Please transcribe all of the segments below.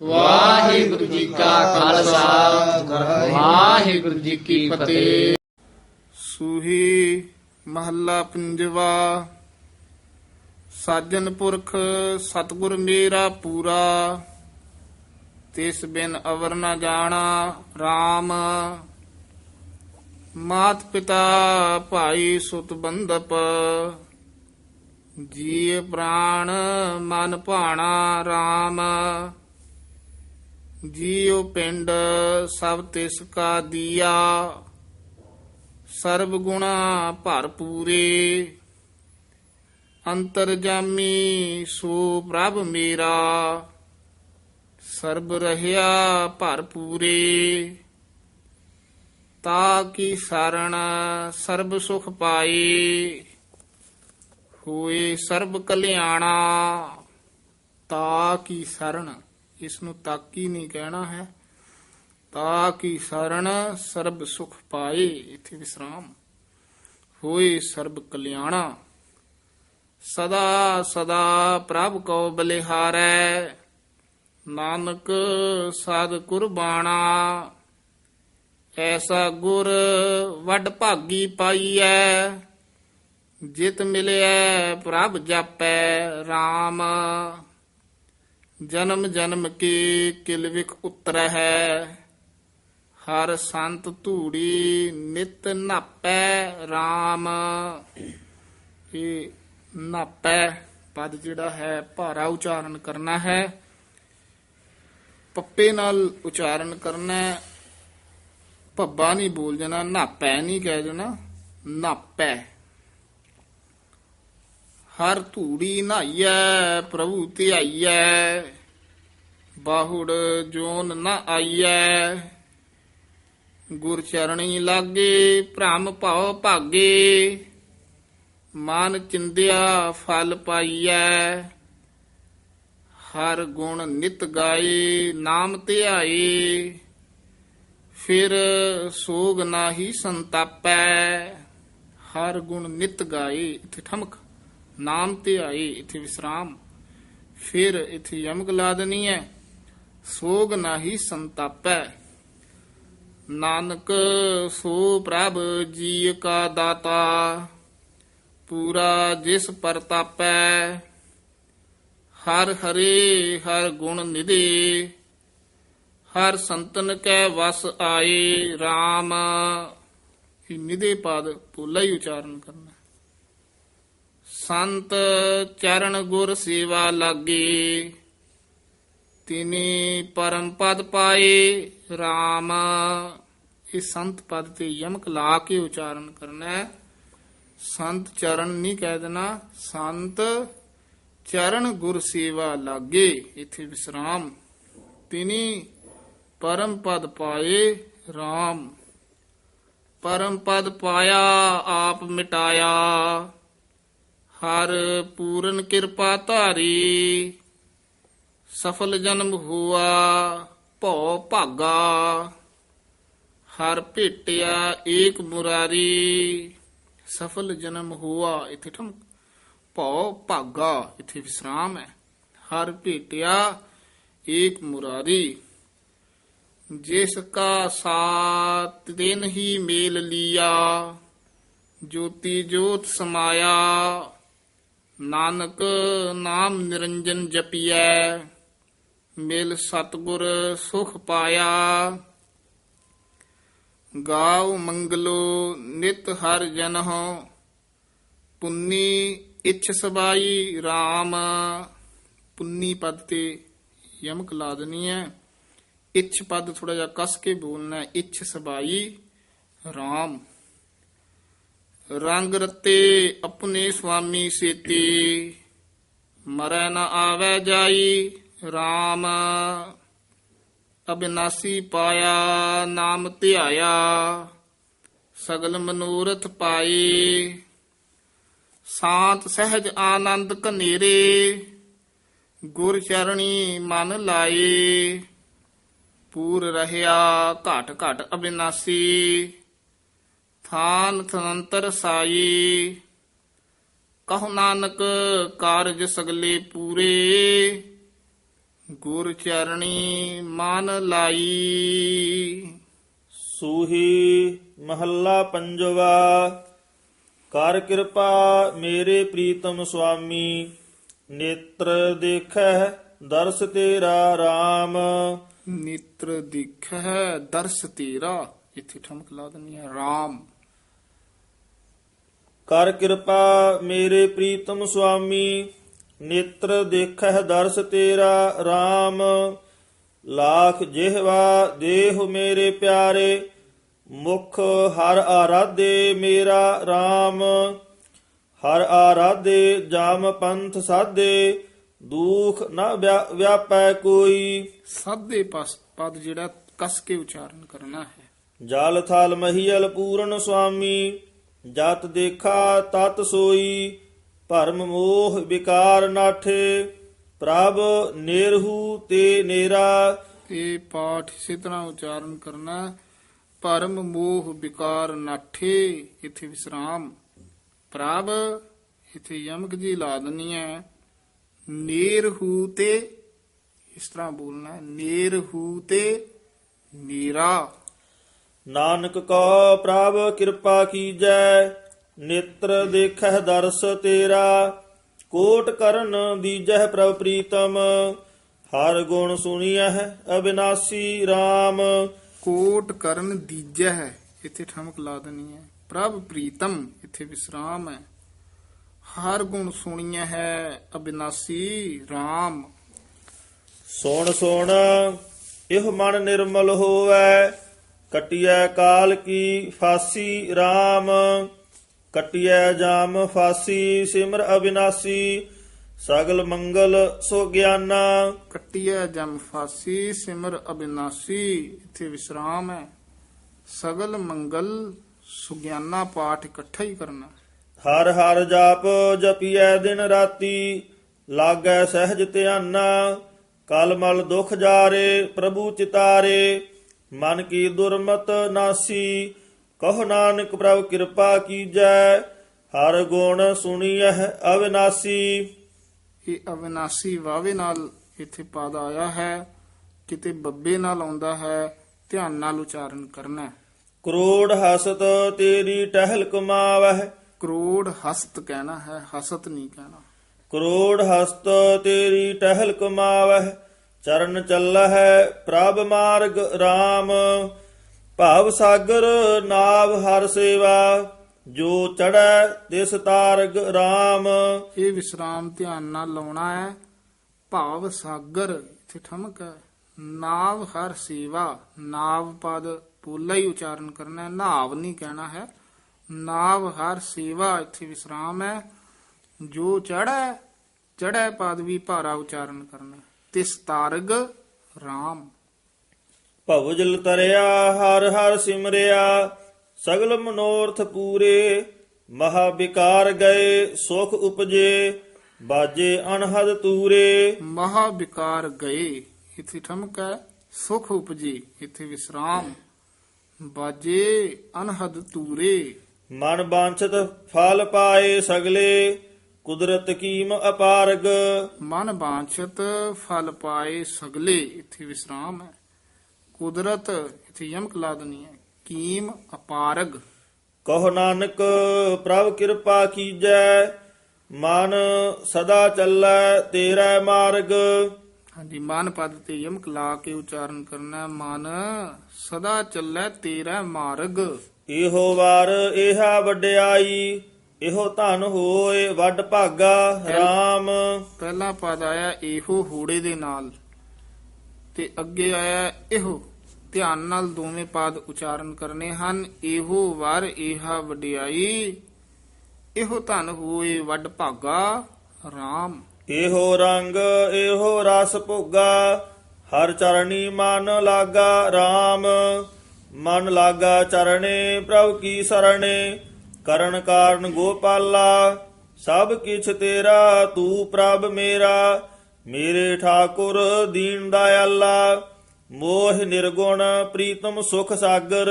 ਵਾਹਿਗੁਰੂ ਜੀ ਕਾ ਖਾਲਸਾ। ਵਾਹਿਗੁਰੂ ਜੀ ਕੀ ਫਤਿਹ। ਸੂਹੀ ਮਹੱਲਾ ਪੰਜਵਾ, ਸਾਜਨ ਪੁਰਖ, ਸਤਗੁਰ ਮੇਰਾ ਪੂਰਾ, ਤਿਸ ਬਿਨ ਅਵਰ ਨ ਜਾਣਾ RAM ਮਾਤ ਪਿਤਾ ਭਾਈ ਸੁਤ ਬੰਦਪ ਜੀ ਪ੍ਰਾਣ ਮਨ ਭਾਣਾ RAM ਜੀਉ ਪਿੰਡ ਸਭ ਤਿਸ ਕਾ ਦੀਆ, ਸਰਬ ਗੁਣਾ ਭਰਪੂਰੇ ਅੰਤਰ ਜਾਮੀ ਸੋ ਪ੍ਰਭ ਮੇਰਾ, ਸਰਬ ਰਹਿਆ ਭਰਪੂਰੇ ਤਾ ਕੀ ਸਰਣ ਸਰਬ ਸੁਖ ਪਾਏ, ਹੋਏ ਸਰਬ ਕਲਿਆਣਾ, ਤਾ ਕੀ ਸਰਣ ਇਸ ਨੂੰ ਤਾਕੀ ਨਹੀਂ ਕਹਿਣਾ ਹੈ। ਤਾ ਕੀ ਸਰਣ ਸਰਬ ਸੁਖ ਪਾਏ, ਇਥੇ ਵਿਸਰਾਮ। ਹੋਏ ਸਰਬ ਕਲਿਆਣਾ। ਸਦਾ ਸਦਾ ਪ੍ਰਭ ਕੋ ਬਲਿਹਾਰੈ, ਨਾਨਕ ਸਾਧ ਕੁਰਬਾਣਾ। ਐਸਾ ਗੁਰ ਵੱਡ ਭਾਗੀ ਪਾਈਐ, ਜਿਤ ਮਿਲਿਐ ਪ੍ਰਭ ਜਾਪੈ RAM ਜਨਮ ਜਨਮ ਕੇ ਕਿਲਵਿਕ ਉਤਰੈ ਹੈ। ਹਰ ਸੰਤ ਧੂੜੀ ਨਿਤ ਨਾਪੈ RAM ਇਹ ਨਾਪੈ ਪਦ ਜਿਹੜਾ ਹੈ, ਭਾਰਾ ਉਚਾਰਨ ਕਰਨਾ ਹੈ। ਪੱਪੇ ਨਾਲ ਉਚਾਰਨ ਕਰਨਾ ਭੱਬਾ ਨਹੀਂ ਬੋਲ ਜਾਣਾ, ਨਾਪੈ ਨਹੀਂ ਕਹਿ ਜਾਣਾ, ਨਾਪੈ। ਹਰ ਧੂੜੀ ਨਹਾਈਐ ਪ੍ਰਭੂ ਧਿਆਈਐ। ਬਾਹੁੜ ਜੋਨ ਨਾ ਆਈਐ। ਗੁਰ ਚਰਣੀ ਲਾਗੇ, ਭ੍ਰਮ ਭਉ ਭਾਗੇ। ਮਨ ਚਿੰਦਿਆ ਫਲ ਪਾਈਐ। ਹਰ ਗੁਣ ਨਿਤ ਗਾਏ, ਨਾਮ ਧਿਆਏ। ਫਿਰ ਸੋਗ ਨਾਹੀ ਸੰਤਾਪੈ। ਹਰ ਗੁਣ ਨਿਤ ਗਾਏ। ਇਥੇ ਠਮਕ। ਨਾਮ ਤੇ ਆਏ, ਇਥੇ ਵਿਸਰਾਮ। ਫਿਰ ਇਥੇ ਯਮਕ ਲਾ ਦੇਣੀ ਹੈ। ਸੋਗ ਨਾਹੀ ਸੰਤਾਪੈ। ਨਾਨਕ ਸੋ ਪ੍ਰਭ ਜੀ ਕਾ ਦਾਤਾ, ਪੂਰਾ ਜਿਸ ਪਰਤਾਪੈ ਹਰ ਹਰੇ, ਹਰ ਗੁਣ ਨਿਧੇ, ਹਰ ਸੰਤਨ ਕੈ ਵਸ ਆਏ RAM ਇਹ ਨਿਧੇ ਪਦ ਪੋਲਾ ਹੀ ਉਚਾਰਨ ਕਰਨਾ। ਸੰਤ ਚਰਨ ਗੁਰ ਸੇਵਾ ਲਾਗੇ। ਤਿਨੇ ਪਰਮ ਪਦ ਪਾਏ RAM ਇਹ ਸੰਤ ਪਦ ਤੇ ਯਮਕ ਲਾ ਕੇ ਉਚਾਰਨ ਕਰਨਾ ਹੈ। ਸੰਤ ਚਰਨ ਨਹੀਂ ਕਹਿ ਦੇਣਾ, ਸੰਤ ਚਰਨ ਗੁਰ ਸੇਵਾ ਲਾਗੇ, ਇਥੇ ਵਿਸਰਾਮ। ਤਿਨੀ ਪਰਮ ਪਦ ਪਾਏ RAM ਪਰਮ ਪਦ ਪਾਇਆ, ਆਪ ਮਿਟਾਇਆ। ਹਰ ਪੂਰਨ ਕਿਰਪਾ ਧਾਰੀ, ਸਫਲ ਜਨਮ ਹੋਆ, ਭਉ ਭਾਗਾ। ਹਰ ਭੇਟਿਆ ਏਕ ਮੁਰਾਰੀ, ਸਫਲ ਜਨਮ ਹੋਆ। ਇਥੇ ਠਮ, ਭਉ ਭਾਗਾ, ਇਥੇ ਵਿਸਰਾਮ ਹੈ। ਹਰ ਭੇਟਿਆ ਏਕ ਮੁਰਾਰੀ, ਜਿਸ ਕਾ ਸਾਤ ਦਿਨ ਹੀ ਮੇਲ ਲਿਆ, ਜੋਤੀ ਜੋਤ ਸਮਾਇਆ। ਨਾਨਕ ਨਾਮ ਨਿਰੰਜਨ ਜਪੀਐ, ਮਿਲ ਸਤਗੁਰ ਸੁਖ ਪਾਇਆ। ਗਾਉ ਮੰਗਲੋ ਨਿਤ ਹਰ ਜਨਹੁ, ਪੁੰਨੀ ਇਛ ਸਬਾਈ RAM ਪੁੰਨੀ ਪਦ ਤੇ ਯਮਕ ਲਾ ਦੇਣੀ ਹੈ ਇਛ ਪਦ ਥੋੜਾ ਜਿਹਾ ਕਸ ਕੇ ਬੋਲਣਾ ਹੈ ਇਛ ਸਬਾਈ RAM ਰੰਗ ਰਤੇ ਆਪਣੇ ਸੁਆਮੀ ਸੇਤੀ। ਮਰੈ ਨ ਆਵੈ ਜਾਈ RAM ਅਬਿਨਾਸੀ ਪਾਇਆ, ਨਾਮ ਧਿਆਇਆ, ਸਗਲ ਮਨੋਰਥ ਪਾਏ ਸਾਤ ਸਹਿਜ ਆਨੰਦ ਕਨੇਰੇ ਗੁਰ ਚਰਣੀ ਮਨ ਲਾਏ ਪੂਰ ਰਹਿਆ ਘਟ ਘਟ ਅਬਿਨਾਸੀ। ਥਾਨ ਥਨੰਤਰ ਸਾਈ। ਕਹੋ ਨਾਨਕ ਕਾਰਜ ਸਗਲੇ ਪੂਰੇ। ਗੁਰ ਚਰਣੀ ਮਨ ਲਾਈ। ਸੂਹੀ ਮਹੱਲਾ ਪੰਜਵਾ। ਕਰ ਕਿਰਪਾ ਮੇਰੇ ਪ੍ਰੀਤਮ ਸੁਆਮੀ। ਨੇਤਰ ਦੇਖੈ ਦਰਸ ਤੇਰਾ RAM ਨੇਤਰ ਦਿਖੈ ਦਰਸ ਤੇਰਾ। ਇੱਥੇ ਠਮਕ ਲਾ ਦਿੰਨੀ ਹੈ। RAM ਕਰ ਕਿਰਪਾ ਮੇਰੇ ਪ੍ਰੀਤਮ ਸੁਆਮੀ ਨੇਤਰ ਦੇਖੈ ਦਰਸ ਤੇਰਾ RAM ਲਾਖ ਜਿਹਵਾ ਦੇਹ ਮੇਰੇ ਪਿਆਰੇ ਮੁਖ ਹਰ ਆਰਾਧੇ ਮੇਰਾ RAM ਹਰ ਆਰਾਧੇ ਜਾਮ ਪੰਥ ਸਾਧੇ ਦੁਖ ਨਾ ਵਿਆ- ਵਿਆਪੈ ਕੋਈ। ਸਾਦੇ ਪਸ ਪਦ ਜਿਹੜਾ ਕਸ ਕੇ ਉਚਾਰਨ ਕਰਨਾ ਹੈ। ਜਲ ਥਲ ਮਹੀਲ ਪੂਰਨ ਸੁਆਮੀ ਜਤ ਦੇਖਾ ਤਤ ਸੋਈ, ਭਰਮ ਮੋਹ ਵਿਕਾਰ ਨਾਠੇ, ਪ੍ਰਭ ਨਿਰਹੂ ਤੇ ਨੇਰਾ। ਇਹ ਪਾਠ ਇਸੇ ਤਰ੍ਹਾਂ ਉਚਾਰਨ ਕਰਨਾ, ਭਰਮ ਮੋਹ ਵਿਕਾਰ ਨਾਠੇ, ਇਥੇ ਵਿਸਰਾਮ। ਪ੍ਰਭ, ਇੱਥੇ ਯਮਕ ਜੀ ਲਾ ਦਨੀ ਹੈ ਨੇਰਹੂ ਤੇ, ਇਸ ਤਰ੍ਹਾਂ ਬੋਲਣਾ ਹੈ ਨੇਰ ਹੂ ਤੇ ਨੀਰਾ। ਨਾਨਕ ਕੋ ਪ੍ਰਭ ਕਿਰਪਾ ਕੀਜੈ ਨੇਤਰ ਦੇਖਹਿ ਦਰਸ ਤੇਰਾ ਕੋਟ ਕਰਨ ਦੀਜਹਿ ਪ੍ਰਭ ਪ੍ਰੀਤਮ ਹਰ ਗੁਣ ਸੁਣੀਐ ਅਬਿਨਾਸੀ RAM ਕੋਟ ਕਰਨ ਦੀਜੈ ਹੈ ਇੱਥੇ ਠਮਕ ਲਾ ਦੇਣੀ ਹੈ। ਪ੍ਰਭ ਪ੍ਰੀਤਮ ਇੱਥੇ ਵਿਸਰਾਮ ਹੈ। ਹਰ ਗੁਣ ਸੁਣੀਐ ਹੈ ਅਬਿਨਾਸੀ RAM ਸੁਣ ਸੁਣ ਇਹ ਮਨ ਨਿਰਮਲ ਹੋਵੈ। ਕਟਿਐ ਕਾਲ ਕੀ ਫਾਸੀ RAM ਕਟਿਐ ਜਾਮ ਫਾਸੀ ਸਿਮਰ ਅਬਿਨਾਸੀ ਸਗਲ ਮੰਗਲ ਸੋ ਗਿਆਨਾ। ਕੱਟਿਐ ਜਮ ਫਾਸੀ ਸਿਮਰ ਅਬਿਨਾਸੀ ਇੱਥੇ ਵਿਸਰਾਮ ਹੈ। ਸਗਲ ਮੰਗਲ ਸੁਗਿਆਨਾ ਪਾਠ ਇਕੱਠਾ ਹੀ ਕਰਨਾ। ਹਰ ਹਰ ਜਾਪ ਜਪੀਐ ਦਿਨ ਰਾਤੀ ਲਾਗੈ ਸਹਿਜ ਧਿਆਨਾ। ਕਲ ਮਲ ਦੁਖ ਜਾਰੇ ਪ੍ਰਭੂ ਚਿਤਾਰੇ। ਮਨ ਕੀ ਦੁਰਮਤ ਨਾਸੀ ਕਹੋ ਨਾਨਕ ਪ੍ਰਭ ਕਿਰਪਾ ਕੀਜੈ ਹਰ ਗੁਣ ਸੁਣੀਐ ਅਵਿਨਾਸੀ। ਇਹ ਅਵਿਨਾਸੀ ਵਾਵੇ ਨਾਲ ਇੱਥੇ ਪਦ ਆਇਆ ਹੈ ਕਿਤੇ ਬੱਬੇ ਨਾਲ ਆਉਂਦਾ ਹੈ ਧਿਆਨ ਨਾਲ ਉਚਾਰਨ ਕਰਨਾ। ਕਰੋੜ ਹਸਤ ਤੇਰੀ ਟਹਿਲ ਕਮਾਵਹਿ। ਕਰੋੜ ਹਸਤ ਕਹਿਣਾ ਹੈ ਹਸਤ ਨਹੀਂ ਕਹਿਣਾ। ਕਰੋੜ ਹਸਤ ਤੇਰੀ ਟਹਿਲ ਕਮਾਵਹਿ। ਚਰਨ ਚੱਲਹਿ ਪ੍ਰਭ ਮਾਰਗ RAM ਭਾਵ ਸਾਗਰ ਨਾਵ ਹਰ ਸੇਵਾ, ਜੋ ਚੜੈ ਤਿਸ ਤਾਰਗ RAM ਇਹ ਵਿਸਰਾਮ ਧਿਆਨ ਨਾਲ ਲਾਉਣਾ ਹੈ। ਭਾਵ ਸਾਗਰ, ਇੱਥੇ ਠਮਕ ਹੈ। ਨਾਵ ਹਰ ਸੇਵਾ, ਨਾਵ ਪਦ ਪੋਲਾ ਹੀ ਉਚਾਰਨ ਕਰਨਾ ਹੈ, ਨਾਵ ਨਹੀਂ ਕਹਿਣਾ ਹੈ। ਨਾਵ ਹਰ ਸੇਵਾ, ਇੱਥੇ ਵਿਸਰਾਮ ਹੈ। ਜੋ ਚੜੈ ਚੜੈ ਪਦ ਵੀ ਭਾਰਾ ਉਚਾਰਨ ਕਰਨਾ ਤਿਸ ਤਾਰਗ RAM ਭਵਜਲ ਤਰਿਆ ਹਰ ਹਰ ਸਿਮਰਿਆ ਸਗਲ ਮਨੋਰਥ ਪੂਰੇ ਮਹਾ ਵਿਕਾਰ ਗਏ ਸੁਖ ਉਪਜੇ ਬਾਜੇ ਅਨਹਦ ਤੂਰੇ। ਮਹਾ ਵਿਕਾਰ ਗਏ ਇੱਥੇ ਠਮਕ ਹੈ ਸੁਖ ਉਪਜੀ ਇੱਥੇ ਵਿਸਰਾਮ। ਬਾਜੇ ਅਨਹਦ ਤੂਰੇ। ਮਨ ਬਾਂਛਤ ਫਲ ਪਾਏ ਸਗਲੇ ਕੁਦਰਤ ਕੀਮ ਅਪਾਰਗ। ਮਨ ਬਾਂਛਤ ਫਲ ਪਾਏ ਸਗਲੇ ਇੱਥੇ ਵਿਸਰਾਮ ਹੈ। ਕੁਦਰਤ ਇੱਥੇ ਯਮਕ ਲਾ ਦੇਣੀ ਹੈ। ਕੀਮ ਅਪਾਰਗ। ਕਹੋ ਨਾਨਕ ਪ੍ਰਭ ਕਿਰਪਾ ਕੀਜੈ ਮਨ ਸਦਾ ਚੱਲੈ ਤੇਰਾ ਮਾਰਗ। ਹਾਂਜੀ ਮਨ ਪਦ ਤੇ ਯਮਕ ਲਾ ਕੇ ਉਚਾਰਨ ਕਰਨਾ। ਮਨ ਸਦਾ ਚੱਲੈ ਤੇਰਾ ਮਾਰਗ। ਇਹੋ ਵਾਰ ਇਹਾ ਵਡਿਆਈ। ਇਹੋ ਧਨ ਹੋਏ ਵੱਡ ਭਾਗਾ RAM ਪਹਿਲਾ ਪਦ ਆਇਆ ਇਹੋ ਹੂੜੇ ਦੇ ਨਾਲ ਤੇ ਅੱਗੇ ਆਇਆ ਇਹੋ। ਧਿਆਨ ਨਾਲ ਦੋਵੇਂ ਪਦ ਉਚਾਰਨ ਕਰਨੇ ਹਨ। ਇਹੋ ਵਰ ਇਹਾ ਵਡਿਆਈ। ਇਹੋ ਧਨ ਹੋਏ ਵੱਡ ਭਾਗਾ RAM ਇਹੋ ਰੰਗ ਇਹੋ ਰਸ ਭੋਗਾ ਹਰ ਚਰਣੀ ਮਨ ਲਾਗਾ RAM ਮਨ ਲਾਗਾ ਚਰਣੇ ਪ੍ਰਭ ਕੀ ਸਰਣੇ ਕਰਨ ਕਾਰਨ ਗੋਪਾਲਾ ਸਭ ਕਿਛ ਤੇਰਾ ਤੂੰ ਪ੍ਰਭ ਮੇਰਾ। ਮੇਰੇ ਠਾਕੁਰ ਦੀਨ ਦਇਆਲਾ ਮੋਹ ਨਿਰਗੁਣ ਪ੍ਰੀਤਮ ਸੁਖ ਸਾਗਰ।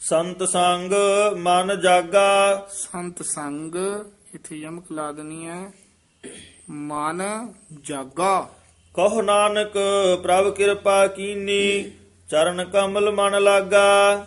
ਸੰਤ ਸੰਗ ਮਨ ਜਾਗਾ। ਸੰਤ ਸੰਗ ਇੱਥੇ ਯਮਕ ਲਾ ਹੈ। ਮਨ ਜਾਗਾ। ਕਹੋ ਨਾਨਕ ਪ੍ਰਭ ਕਿਰਪਾ ਕੀਨੀ ਚਰਨ ਕਮਲ ਮਨ ਲਾਗਾ।